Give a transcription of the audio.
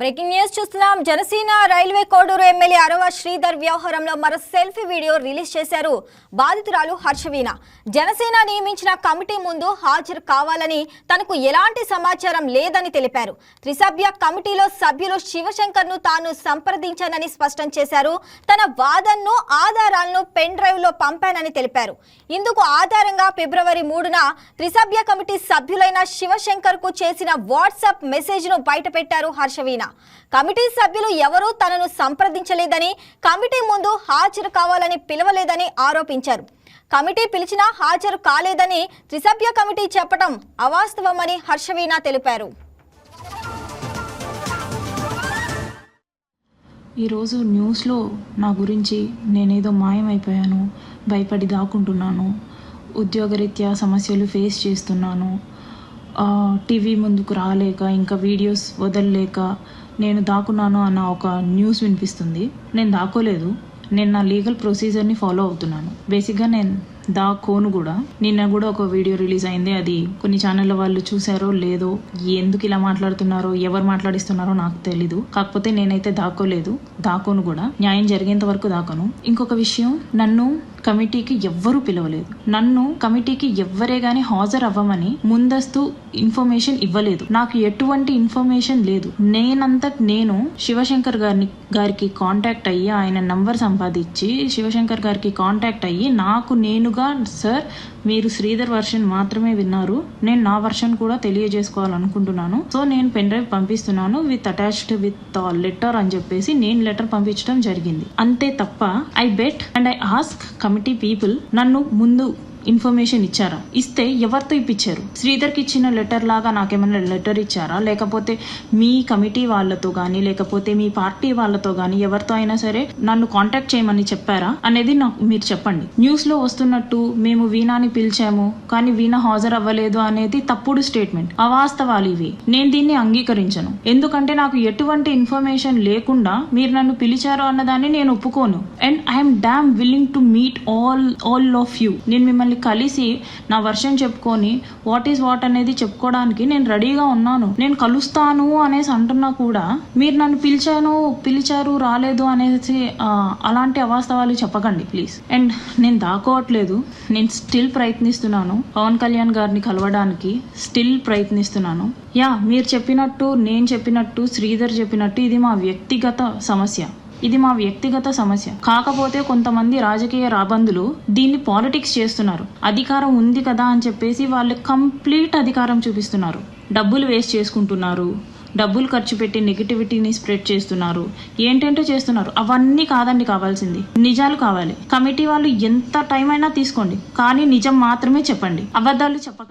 Breaking news చూస్తున్నాం. Janasena railway Koduru MLA Arava Sridhar వ్యవహారంలో మరో సెల్ఫీ వీడియో రిలీజ్ చేశారు. బాధితురాలు హర్షవీణ. జనసేన నియమించిన కమిటీ ముందు హాజరు కావాలని తనకు ఎలాంటి సమాచారం లేదని తెలిపారు. త్రిసభ్య కమిటీలో సభ్యులు శివశంకర్ను తాను సంప్రదించానని స్పష్టం చేశారు. తన వాదనను ఆధారాలను పెన్ డ్రైవ్లో పంపానని తెలిపారు. ఇందుకు ఆధారంగా ఫిబ్రవరి మూడున త్రిసభ్య కమిటీ సభ్యులైన శివశంకర్కు చేసిన వాట్సాప్ మెసేజ్ను బయటపెట్టారు హర్షవీణ. కమిటీ సభ్యులు ఎవరూ తనను సంప్రదించలేదని కమిటీ ముందు హాజరు కావాలని పిలవలేదని ఆరోపించారు. కమిటీ పిలిచినా హాజరు కాలేదని త్రిసభ్య కమిటీ చెప్పడం అవాస్తవమని హర్షవీణ తెలిపారు. ఈరోజు న్యూస్లో నా గురించి నేనేదో మాయమైపోయాను భయపడి దాక్కుంటున్నాను ఉద్యోగరీత్యా సమస్యలు ఫేస్ చేస్తున్నాను టీవీ ముందుకు రాలేక ఇంకా వీడియోస్ వదలలేక నేను దాక్కున్నాను అన్న ఒక న్యూస్ వినిపిస్తుంది. నేను దాక్కోలేదు. నేను నా లీగల్ ప్రొసీజర్ని ఫాలో అవుతున్నాను. బేసిక్గా నేను దాక్కోను కూడా. నిన్న కూడా ఒక వీడియో రిలీజ్ అయింది. అది కొన్ని ఛానళ్ళ వాళ్ళు చూసారో లేదో ఎందుకు ఇలా మాట్లాడుతున్నారో ఎవరు మాట్లాడిస్తున్నారో నాకు తెలీదు. కాకపోతే నేనైతే దాక్కోలేదు. దాక్కోను కూడా. న్యాయం జరిగేంత వరకు దాకను ఇంకొక విషయం నన్ను కమిటీకి ఎవ్వరూ పిలవలేదు. నన్ను కమిటీకి ఎవ్వరే గాని హాజరు అవ్వమని ముందస్తు ఇన్ఫర్మేషన్ ఇవ్వలేదు. నాకు ఎటువంటి ఇన్ఫర్మేషన్ లేదు. నేనంతట నేను శివశంకర్ గారిని గారికి కాంటాక్ట్ అయ్యి ఆయన నంబర్ సంపాదించి శివశంకర్ గారికి కాంటాక్ట్ అయ్యి నాకు నేనుగా సార్ మీరు శ్రీధర్ వర్షన్ మాత్రమే విన్నారు. నేను నా వర్షన్ కూడా తెలియజేసుకోవాలనుకుంటున్నాను. సో నేను పెన్ డ్రైవ్ పంపిస్తున్నాను విత్ అటాచ్డ్ విత్ లెటర్ అని చెప్పేసి నేను లెటర్ పంపించడం జరిగింది. అంతే తప్ప I bet and I ask committee people నన్ను ముందు ఇన్ఫర్మేషన్ ఇచ్చారా? ఇస్తే ఎవరితో ఇప్పించారు? శ్రీధర్కి ఇచ్చిన లెటర్ లాగా నాకేమైనా లెటర్ ఇచ్చారా? లేకపోతే మీ కమిటీ వాళ్ళతో కానీ లేకపోతే మీ పార్టీ వాళ్ళతో కానీ ఎవరితో అయినా సరే నన్ను కాంటాక్ట్ చేయమని చెప్పారా? అనేది నాకు మీరు చెప్పండి. న్యూస్లో వస్తున్నట్టు మేము వీణాని పిలిచాము కానీ వీణ హాజరు అవ్వలేదు అనేది తప్పుడు స్టేట్మెంట్. అవాస్తవాలు ఇవి. నేను దీన్ని అంగీకరించను. ఎందుకంటే నాకు ఎటువంటి ఇన్ఫర్మేషన్ లేకుండా మీరు నన్ను పిలిచారు అన్నదాన్ని నేను ఒప్పుకోను. And I'm damn willing to meet all all of you. నేను మిమ్మల్ని కలిసి నా వర్షన్ చెప్పుకొని వాట్ ఈస్ వాట్ అనేది చెప్పుకోవడానికి నేను రెడీగా ఉన్నాను. నేను కలుస్తాను అనేసి అంటున్నా కూడా మీరు నన్ను పిలిచాను పిలిచారు రాలేదు అనేసి అలాంటి అవాస్తవాలు చెప్పకండి ప్లీజ్. అండ్ నేను దాకోవట్లేదు నేను స్టిల్ ప్రయత్నిస్తున్నాను పవన్ కళ్యాణ్ గారిని కలవడానికి. స్టిల్ ప్రయత్నిస్తున్నాను. యా మీరు చెప్పినట్టు నేను చెప్పినట్టు శ్రీధర్ చెప్పినట్టు ఇది మా వ్యక్తిగత సమస్య. ఇది మా వ్యక్తిగత సమస్య. కాకపోతే కొంతమంది రాజకీయ రాబందులు దీన్ని పాలిటిక్స్ చేస్తున్నారు. అధికారం ఉంది కదా అని చెప్పేసి వాళ్ళు కంప్లీట్ అధికారం చూపిస్తున్నారు. డబ్బులు వేస్ట్ చేసుకుంటున్నారు. డబ్బులు ఖర్చు పెట్టి నెగిటివిటీని స్ప్రెడ్ చేస్తున్నారు. ఏంటంటే చేస్తున్నారు. అవన్నీ కాదండి కావాల్సింది. నిజాలు కావాలి. కమిటీ వాళ్ళు ఎంత టైం అయినా తీసుకోండి. కానీ నిజం మాత్రమే చెప్పండి. అబద్ధాలు చెప్పక